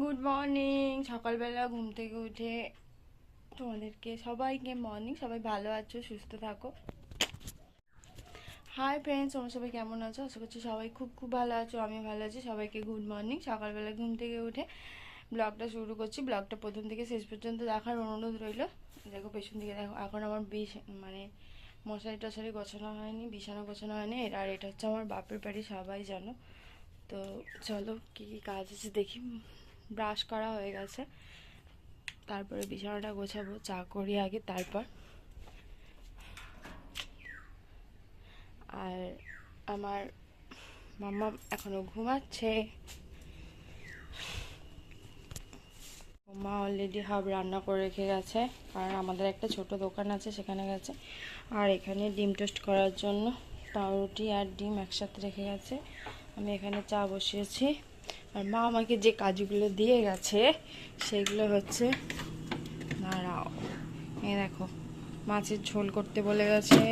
Good morning সকালবেলা ঘুম থেকে উঠে তোমাদেরকে সবাইকে মর্নিং সবাই ভালো আছো, সুস্থ থাকো। হাই ফ্রেন্ডস তোমরা সবাই কেমন আছো? আশা করছি সবাই খুব খুব ভালো আছো আমি ভালো আছি। সবাইকে গুড মর্নিং সকালবেলা ঘুম থেকে উঠে ব্লগটা শুরু করছি। ব্লগটা প্রথম থেকে শেষ পর্যন্ত দেখার অনুরোধ রইল। দেখো, পেছন দিকে দেখো, এখন আমার বিষ মানে মশারি টশারি গোছানো হয়নি, বিছানা গোছানো হয়নি। আর এটা হচ্ছে আমার বাপের বাড়ি, সবাই জানো। তো চলো, কী কী কাজ আছে দেখি। ব্রাশ করা হয়ে গেছে। তারপরে বিছানাটা গোছাবো, চা করি আগে, তারপর। আর আমার মাম্মা এখনও ঘুমাচ্ছে। মা অলরেডি হাফ রান্না করে রেখে গেছে কারণ আমাদের একটা ছোট দোকান আছে, সেখানে গেছে। আর এখানে ডিম টোস্ট করার জন্য পাউরুটি আর ডিম একসাথে রেখে গেছে। আমি এখানে চা বসিয়েছি। আর মা আমাকে যে কাজগুলো দিয়ে গেছে, সেগুলো হচ্ছে, দাঁড়াও এ দেখো, মাছের ঝোল করতে বলে গেছে,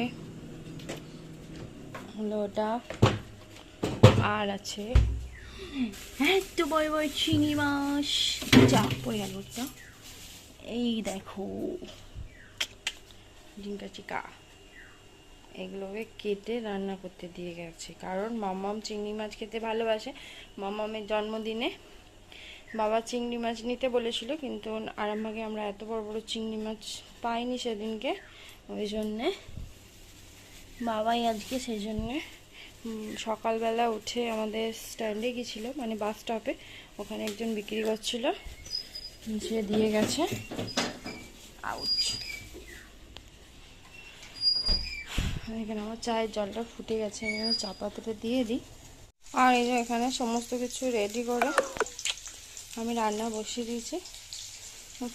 হলো ওটা, আর আছে এত বড় বড় চিংড়ি মাছ, যা, পড়ে গেল এই দেখো ডিঙ্কা চিকা। এগুলোকে কেটে রান্না করতে দিয়ে গেছে। কারণ মাম্মাম চিংড়ি মাছ খেতে ভালোবাসে। মাম্মামের জন্মদিনে বাবা চিংড়ি মাছ নিতে বলেছিল, কিন্তু আরামবাগে আমরা এত বড় বড় চিংড়ি মাছ পাইনি সেদিনকে। ওই জন্যে বাবাই আজকে সেই জন্যে সকালবেলা উঠে আমাদের স্ট্যান্ডে গেছিল মানে বাস স্টপে। ওখানে একজন বিক্রি করছিল। সে দিয়ে গেছে। আউট এখানে আমার চায়ের জলটা ফুটে গেছে, আমি চা পাতাটা দিয়ে দিই। আর এই যে এখানে সমস্ত কিছু রেডি করে আমি রান্না বসিয়ে দিয়েছি।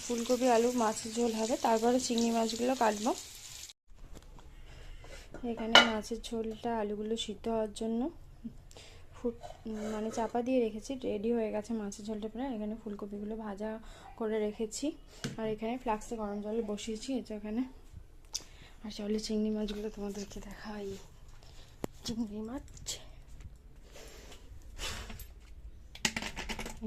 ফুলকপি, আলু, মাছের ঝোল হবে। তারপরে চিংড়ি মাছগুলো কাটবো। এখানে মাছের ঝোলটা আলুগুলো সিদ্ধ হওয়ার জন্য ফুট মানে চাপা দিয়ে রেখেছি। রেডি হয়ে গেছে মাছের ঝোলটা প্রায়। এখানে ফুলকপিগুলো ভাজা করে রেখেছি। আর এখানে ফ্লাক্সে গরম জল বসিয়েছি যে এখানে। আর চলে চিংড়ি মাছগুলো তোমাদেরকে দেখাই। চিংড়ি মাছ।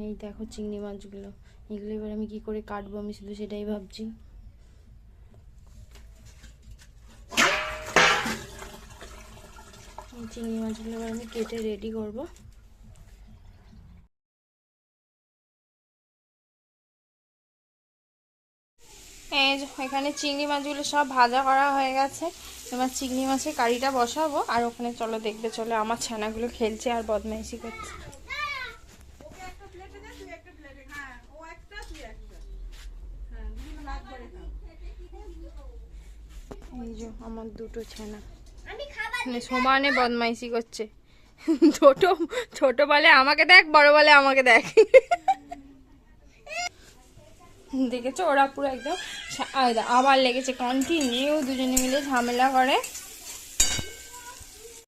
এই দেখো চিংড়ি মাছগুলো। এগুলো এবার আমি কি করে কাটবো আমি শুধু সেটাই ভাবছি। চিংড়ি মাছগুলো এবার আমি কেটে রেডি করব। এই এখানে চিংড়ি মাছগুলো সব ভাজা করা হয়ে গেছে। এবার চিংড়ি মাছের কারিটা বসাবো, আর ওখানে চলো দেখবে, চলো আমার ছানাগুলো খেলছে আর বদমাইশি করছে। এই আমার দুটো ছানা। মানে সমানে বদমাইশি করছে। ছোট ছোট বলে আমাকে দেখ, বড় বলে আমাকে দেখ। দেখেছ? ওরা পুরো একদম আবার লেগেছে কন্টিনিউ দুজনে মিলে ঝামেলা করে।